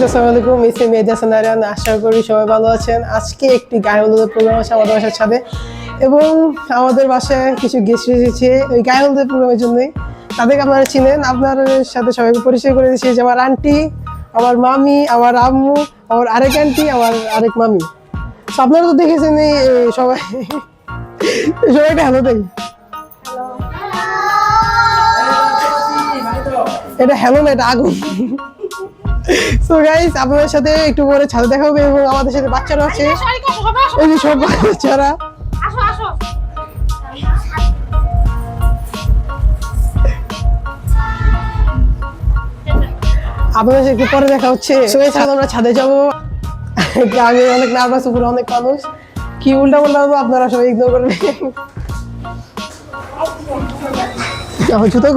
Guys আসসালামু আলাইকুম ইসি মেহেদি হাসান আরিয়ান আশা করি সবাই ভালো আছেন। আজকে একটি গায়ে হলুদের প্রোগ্রাম আছে আমাদের বাসার ছাদে। এবং আমাদের বাসায় কিছু গেস্ট এসেছে। ওই গায়ে হলুদের প্রোগ্রামের জন্যই তাদেরকে আপনারা চিনেন। আপনাদের সাথে সবাইকে পরিচয় করে দিচ্ছি যে আমার আন্টি আমার মামি আমার আম্মু আমার আরেক আন্টি আমার আরেক মামি। তো আপনারা তো দেখেছেন এই সবাই সবাইকে হ্যালো দেন এটা হ্যালো না এটা আগুন। সো গাইস আপনাদের সাথে একটু পরে ছাদে দেখা হবে এবং আমাদের সাথে বাচ্চারা আছে। এই যে সব বাচ্চারা। আপনাদের সাথে একটু পরে দেখা হচ্ছে। সো এই ছাদে আমরা ছাদে যাব। আমি অনেক নার্ভাস উপরে অনেক মানুষ। কি উল্টা পাল্টা হব আপনারা সবাই ইগনোর করবেন। আমার জুতো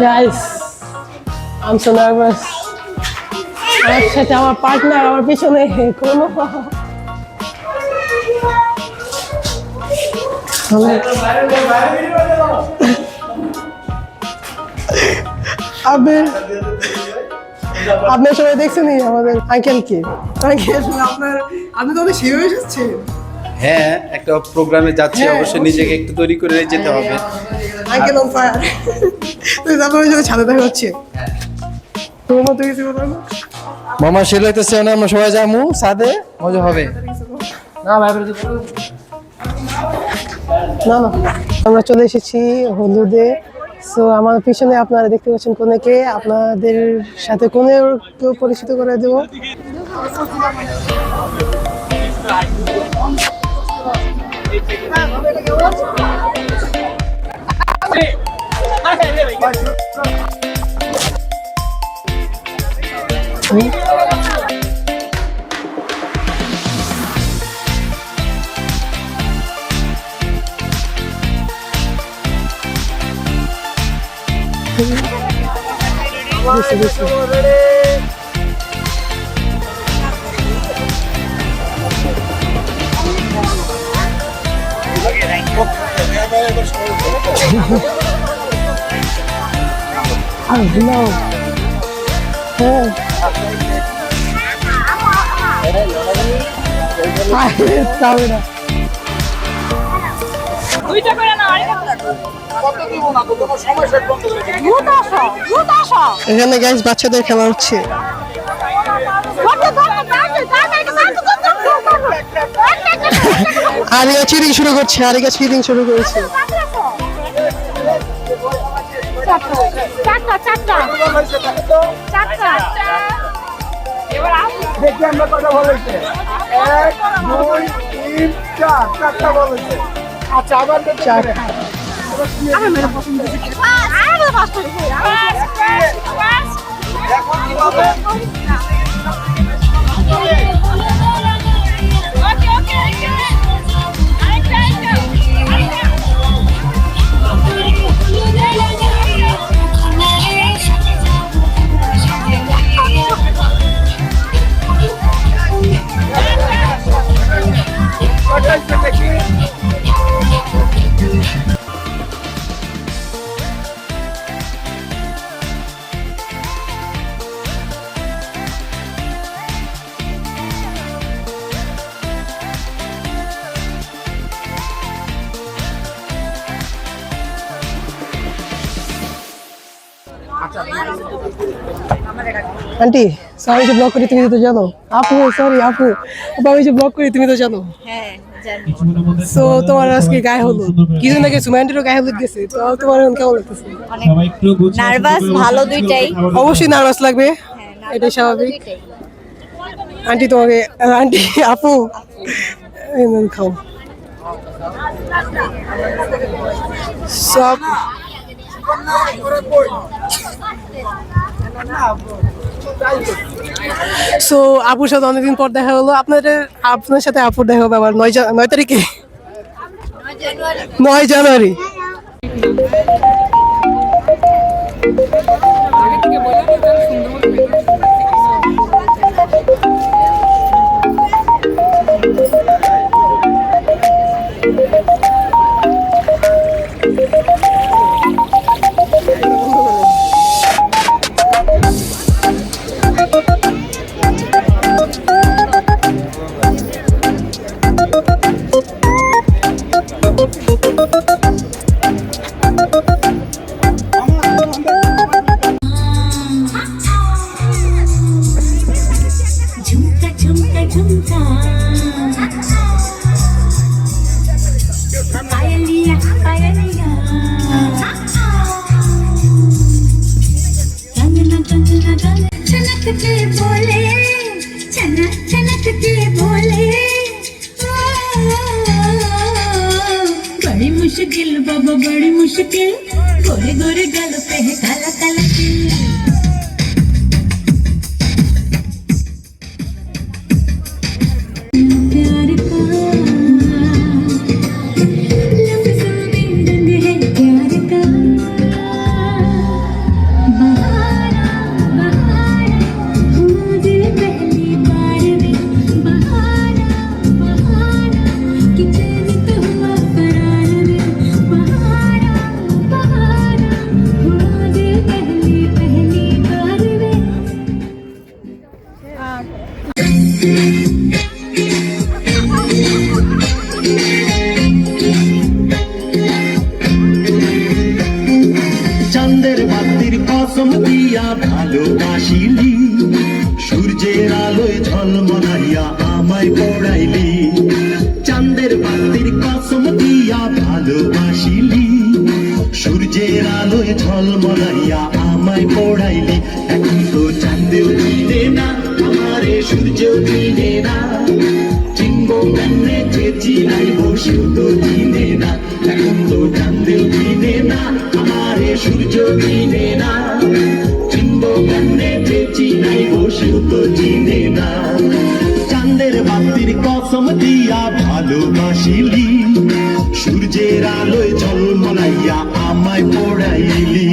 গাইস সাথে আমার পার্টনার আমার পিছনে কোনো আপনি আপনার সবাই দেখছেন আমাদের আঙ্কেল কে? আঙ্কেল আপনার আপনি তো অনেক সেভাবে এসেছেন হ্যাঁ একটা প্রোগ্রামে যাচ্ছি হ্যাঁ, অবশ্যই নিজেকে একটু তৈরি করে যেতে হবে। আঙ্কেল অন ফায়ার তো আপনার সাথে ছাদে দেখা হচ্ছে তোমার মতো কিছু মামা সেল হইতেছে না আমরা সবাই যামু সাদে মজা হবে। না ভাই না না। আমরা চলে এসেছি হলুদে। সো আমার পিছনে আপনারা দেখতে পাচ্ছেন কোনেকে। আপনাদের সাথে কোনে কেউ পরিচিত করে দেবো। Isso, isso. Oh no. দুইটা করে এখানে গাইস বাচ্চাদের খেলা হচ্ছে আরিয়া চিরিং শুরু করছে আরিয়া চিরিং শুরু করেছে। চারটা চারটা চারটা দেখি আমরা কটা বল হয়েছে। এক দুই তিন চার চারটা বল হয়েছে। আচ্ছা আবার দেখি। চার। পছন্দ আরে ফাস্ট ফাস্ট এখন কি হবে? আন্টি সরি যে ব্লক করি তুমি তো জানো আপু সরি আপু আপু, আমি যে ব্লক করি তুমি তো জানো হ্যাঁ সো তোমার আজকে গায়ে হলুদ কিছুদিন আগে সুমাইন্টেরও গায়ে হলুদ গেছে তো তোমার এখন কেমন লাগতেছে নার্ভাস ভালো দুইটাই অবশ্যই নার্ভাস লাগবে এটাই স্বাভাবিক আন্টি তোমাকে আন্টি আপু খাও সব সো আপুর সাথে অনেকদিন পর দেখা হলো। আপনাদের আপনার সাথে আপুর দেখা হবে আবার নয় নয় তারিখে? নয় জানুয়ারি। বৃষ্টিতে ঘরে ঘরে গেল দিয়া ভালোবাসিলি, সূর্যের আলোয় আমায় পড়াইলি। এখন তো চাঁদেও দিনে না, আমারে দিনে না। চিনে না। এখন তো দিনে না, আমারে সূর্য দিনে না। চিনে না। চাঁদের বাতির কসম দিয়া ভালোবাসিলি সূর্যের আলোয় ঝলমলাইয়া আমায় পড়াইলি।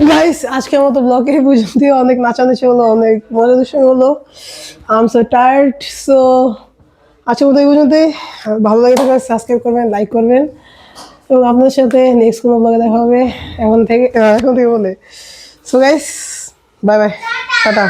গাইস আজকের মতো ব্লগে বুঝতে অনেক নাচানাচি হলো, অনেক মজা দূষণ হলো। আম সো টায়ার্ড সো আজকের মতো এই পর্যন্তই। ভালো লাগে থাকলে সাবস্ক্রাইব করবেন লাইক করবেন। এবং আপনার সাথে নেক্সট কোনো ব্লগে দেখা হবে। এখন থেকে এখন থেকে বলে। So guys bye bye tata.